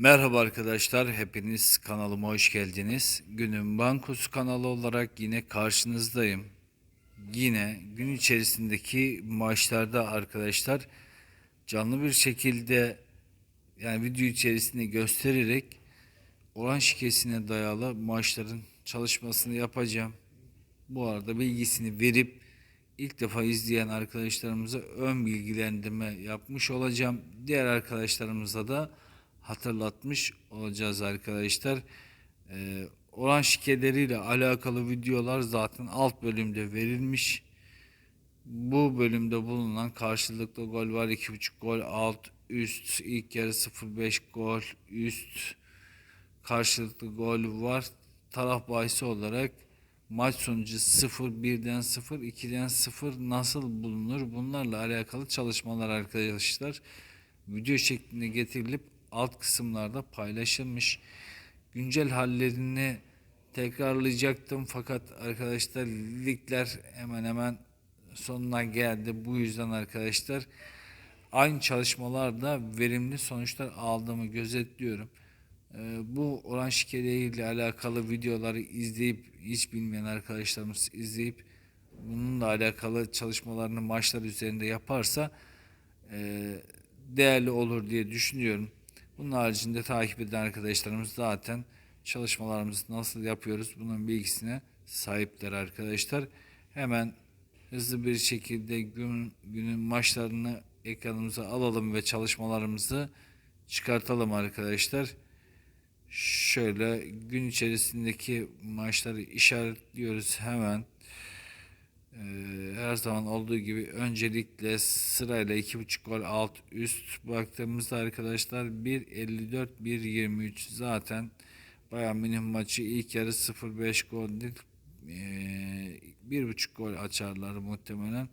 Merhaba arkadaşlar, hepiniz kanalıma hoş geldiniz. Günün Bankosu kanalı olarak yine karşınızdayım. Yine gün içerisindeki maçlarda arkadaşlar canlı bir şekilde yani video içerisinde göstererek oran şikesine dayalı maçların çalışmasını yapacağım. Bu arada bilgisini verip ilk defa izleyen arkadaşlarımıza ön bilgilendirme yapmış olacağım. Diğer arkadaşlarımıza da hatırlatmış olacağız arkadaşlar. Ee, oran şikeleriyle alakalı videolar zaten alt bölümde verilmiş. Bu bölümde bulunan karşılıklı gol var. 2.5 gol alt üst ilk yarı 0.5 gol üst karşılıklı gol var. Taraf bahisi olarak maç sonucu 0, 1'den 0, 2'den 0 nasıl bulunur? Bunlarla alakalı çalışmalar arkadaşlar video şeklinde getirilip alt kısımlarda paylaşılmış. Güncel hallerini tekrarlayacaktım fakat arkadaşlar ligler hemen hemen sonuna geldi. Bu yüzden arkadaşlar aynı çalışmalarda verimli sonuçlar aldığımı gözetliyorum. Ee, bu oran şikeleriyle alakalı videoları izleyip hiç bilmeyen arkadaşlarımız izleyip bununla alakalı çalışmalarını maçlar üzerinde yaparsa e, değerli olur diye düşünüyorum. Bunun haricinde takip eden arkadaşlarımız zaten çalışmalarımızı nasıl yapıyoruz bunun bilgisine sahipler arkadaşlar. Hemen hızlı bir şekilde gün, günün maçlarını ekranımıza alalım ve çalışmalarımızı çıkartalım arkadaşlar. Şöyle gün içerisindeki maçları işaretliyoruz hemen. Ee, her zaman olduğu gibi öncelikle sırayla 2.5 gol alt üst baktığımızda arkadaşlar 1.54 1.23 zaten bayağı minim maçı ilk yarı 0.5 gol değil ee, bir buçuk gol açarlar muhtemelen.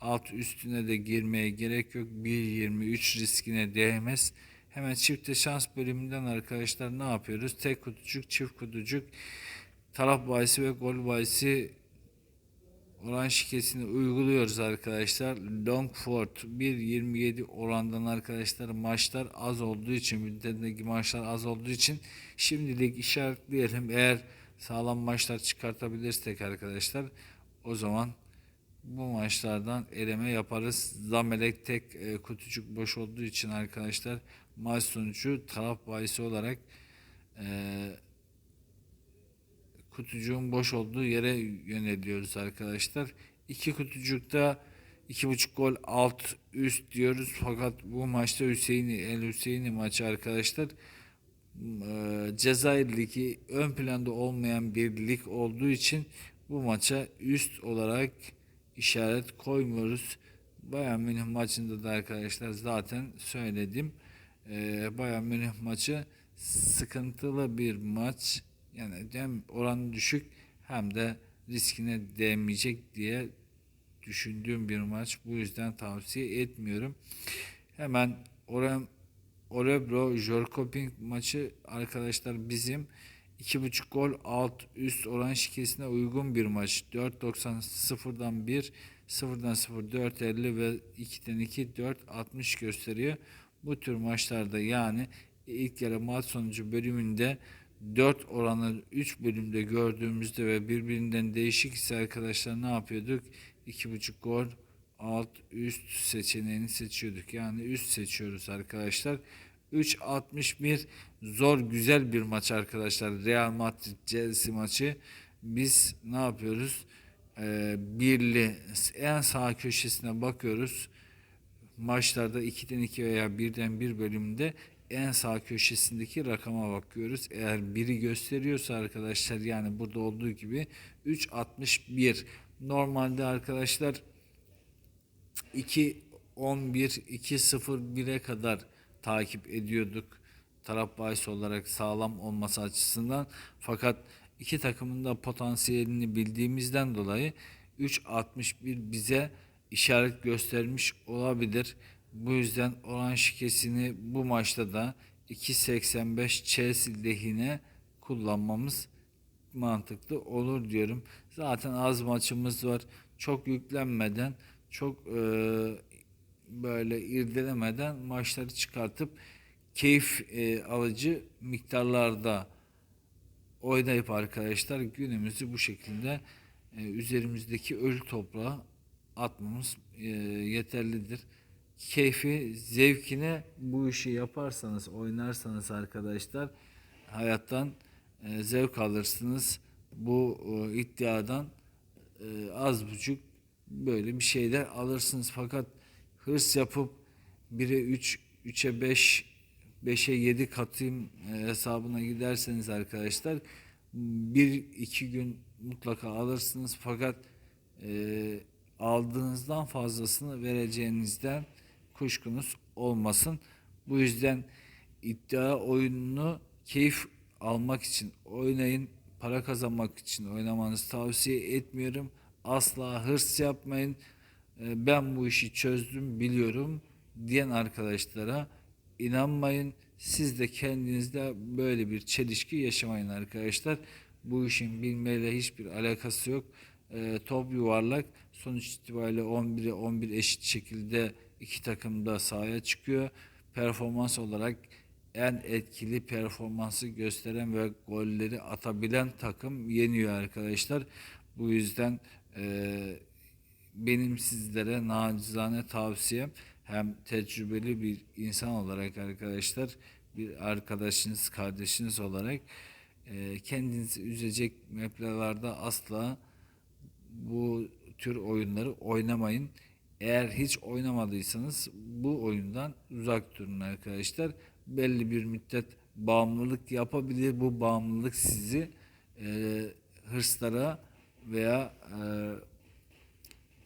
Alt üstüne de girmeye gerek yok. 1.23 riskine değmez. Hemen çifte şans bölümünden arkadaşlar ne yapıyoruz? Tek kutucuk çift kutucuk taraf bahisi ve gol bahisi oran şikesini uyguluyoruz arkadaşlar. Longford 1.27 orandan arkadaşlar maçlar az olduğu için müddetindeki maçlar az olduğu için şimdilik işaretleyelim. Eğer sağlam maçlar çıkartabilirsek arkadaşlar o zaman bu maçlardan eleme yaparız. Zamelek tek e, kutucuk boş olduğu için arkadaşlar maç sonucu taraf bahisi olarak e, kutucuğun boş olduğu yere yöneliyoruz arkadaşlar. İki kutucukta iki buçuk gol alt üst diyoruz fakat bu maçta Hüseyin'i El Hüseyin'i maçı arkadaşlar e, Cezayir ön planda olmayan bir lig olduğu için bu maça üst olarak işaret koymuyoruz. Bayern Münih maçında da arkadaşlar zaten söyledim. E, Bayern Münih maçı sıkıntılı bir maç yani hem oran düşük hem de riskine değmeyecek diye düşündüğüm bir maç. Bu yüzden tavsiye etmiyorum. Hemen Orem Orebro Jorkoping maçı arkadaşlar bizim 2.5 gol alt üst oran şikesine uygun bir maç. 4.90 0'dan 1 0'dan 0 4.50 ve 2'den 2 4.60 gösteriyor. Bu tür maçlarda yani ilk yarı maç sonucu bölümünde 4 oranı 3 bölümde gördüğümüzde ve birbirinden değişik ise arkadaşlar ne yapıyorduk? 2.5 gol alt üst seçeneğini seçiyorduk. Yani üst seçiyoruz arkadaşlar. 3.61 zor güzel bir maç arkadaşlar. Real Madrid Chelsea maçı. Biz ne yapıyoruz? Ee, birli en sağ köşesine bakıyoruz. Maçlarda 2'den 2 veya 1'den 1 bölümünde en sağ köşesindeki rakama bakıyoruz. Eğer biri gösteriyorsa arkadaşlar yani burada olduğu gibi 3.61 normalde arkadaşlar 2 11 2.01'e kadar takip ediyorduk. Taraf bahis olarak sağlam olması açısından fakat iki takımın da potansiyelini bildiğimizden dolayı 3.61 bize işaret göstermiş olabilir. Bu yüzden oran şikesini bu maçta da 2.85 Chelsea lehine kullanmamız mantıklı olur diyorum. Zaten az maçımız var. Çok yüklenmeden, çok e, böyle irdelemeden maçları çıkartıp keyif e, alıcı miktarlarda oynayıp arkadaşlar günümüzü bu şekilde e, üzerimizdeki ölü toprağa atmamız e, yeterlidir. Keyfi, zevkine bu işi yaparsanız, oynarsanız arkadaşlar hayattan e, zevk alırsınız. Bu e, iddiadan e, az buçuk böyle bir şeyler alırsınız. Fakat hırs yapıp 1'e 3, 3'e 5, 5'e 7 katayım e, hesabına giderseniz arkadaşlar bir iki gün mutlaka alırsınız. Fakat aldığınızdan fazlasını vereceğinizden kuşkunuz olmasın. Bu yüzden iddia oyununu keyif almak için oynayın. Para kazanmak için oynamanızı tavsiye etmiyorum. Asla hırs yapmayın. E, Ben bu işi çözdüm, biliyorum diyen arkadaşlara inanmayın. Siz de kendinizde böyle bir çelişki yaşamayın arkadaşlar. Bu işin bilmeyle hiçbir alakası yok. E, top yuvarlak. Sonuç itibariyle 11'e 11 eşit şekilde iki takım da sahaya çıkıyor. Performans olarak en etkili performansı gösteren ve golleri atabilen takım yeniyor arkadaşlar. Bu yüzden e, benim sizlere nacizane tavsiyem hem tecrübeli bir insan olarak arkadaşlar bir arkadaşınız kardeşiniz olarak e, kendinizi üzecek meblağlarda asla bu tür oyunları oynamayın. Eğer hiç oynamadıysanız bu oyundan uzak durun arkadaşlar. Belli bir müddet bağımlılık yapabilir. Bu bağımlılık sizi e, hırslara veya e,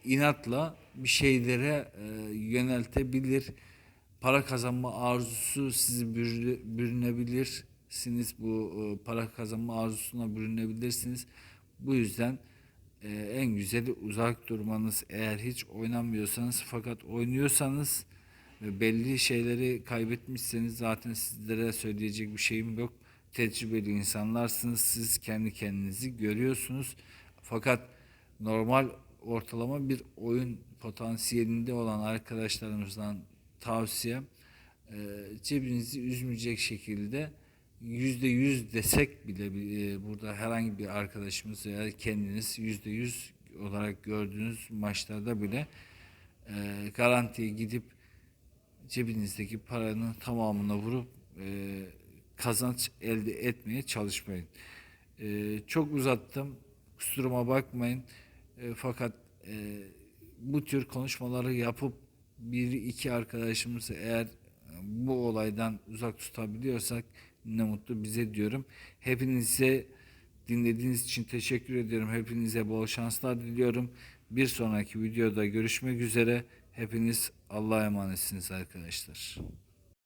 inatla bir şeylere e, yöneltebilir. Para kazanma arzusu sizi bürü- bürünebilirsiniz. Bu e, para kazanma arzusuna bürünebilirsiniz. Bu yüzden e, en güzeli uzak durmanız. Eğer hiç oynamıyorsanız fakat oynuyorsanız ve belli şeyleri kaybetmişseniz zaten sizlere söyleyecek bir şeyim yok. Tecrübeli insanlarsınız. Siz kendi kendinizi görüyorsunuz. Fakat normal ortalama bir oyun potansiyelinde olan arkadaşlarımızdan tavsiyem e, cebinizi üzmeyecek şekilde yüzde yüz desek bile e, burada herhangi bir arkadaşımız veya kendiniz yüzde yüz olarak gördüğünüz maçlarda bile e, garantiye gidip cebinizdeki paranın tamamına vurup e, kazanç elde etmeye çalışmayın. E, çok uzattım. Kusuruma bakmayın. E, fakat e, bu tür konuşmaları yapıp bir iki arkadaşımızı eğer bu olaydan uzak tutabiliyorsak ne mutlu bize diyorum. Hepinize dinlediğiniz için teşekkür ediyorum. Hepinize bol şanslar diliyorum. Bir sonraki videoda görüşmek üzere. Hepiniz Allah'a emanetsiniz arkadaşlar.